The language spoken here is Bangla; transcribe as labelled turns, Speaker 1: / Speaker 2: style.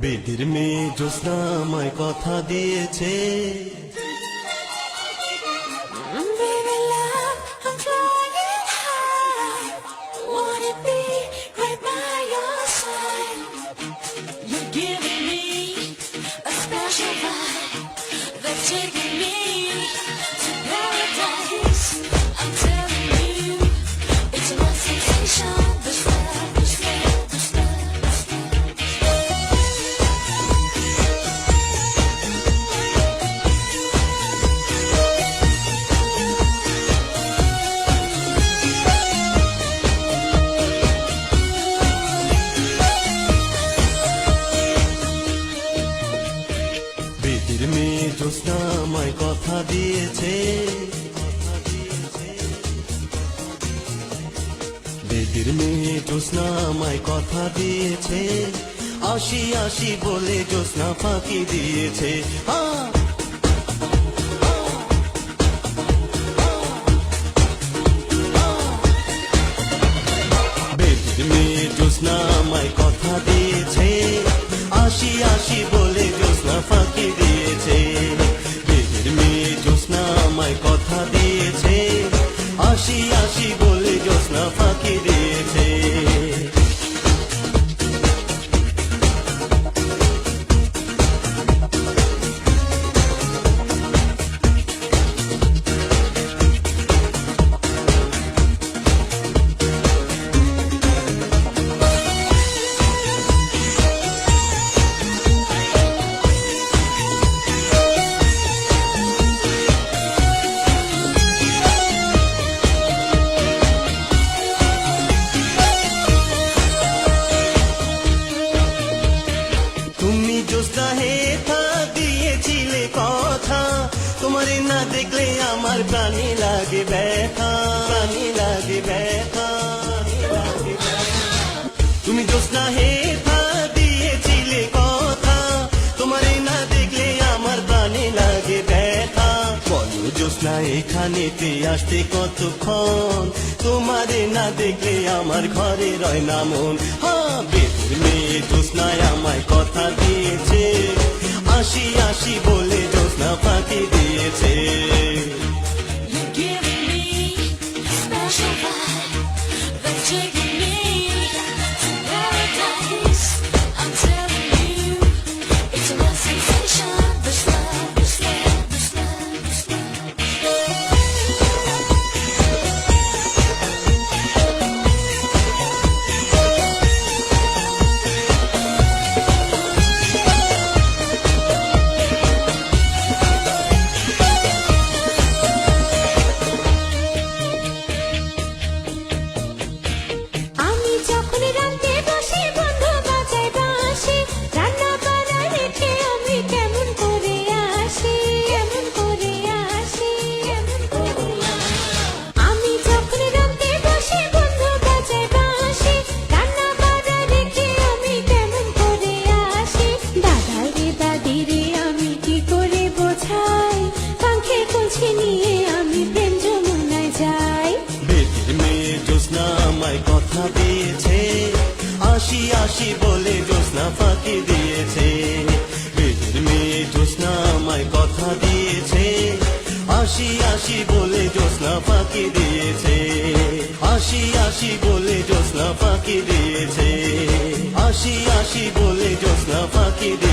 Speaker 1: বেদির মেয়ে আমায় কথা দিয়েছে। জ্যোৎস্না আমায় কথা দিয়েছে। বেদির মেয়ে জ্যোৎস্না আমায় কথা দিয়েছে। আসি আসি বলে জ্যোৎস্না ফাঁকি দিয়েছে। কথা দিয়েছে। আসি আসি বলে জ্যোৎস্না ফাঁকি লাগে ব্যথা প্রাণী লাগে তুমি জ্যোৎস্না হেথা দিয়েছিলে কথা, তোমারে না দেখলে আমার আসতে কতক্ষণ? তোমারে না দেখলে আমার ঘরে রয় না মন। হ্যাঁ মেয়ে জ্যোৎস্নায় আমায় কথা দিয়েছে, আসি আসি বলে জ্যোৎস্না ফাঁকি দিয়েছে।
Speaker 2: আসি আসি
Speaker 1: বলে জোসনা ফাঁকি দিয়েছে। বেদের মেয়ে জোসনা আমায় কথা দিয়েছে। আসি আসি বলে জোসনা ফাঁকি দিয়েছে। আসি আসি বলে জোসনা ফাঁকি দিয়েছে। আসি আসি বলে জোসনা ফাঁকি দিয়েছে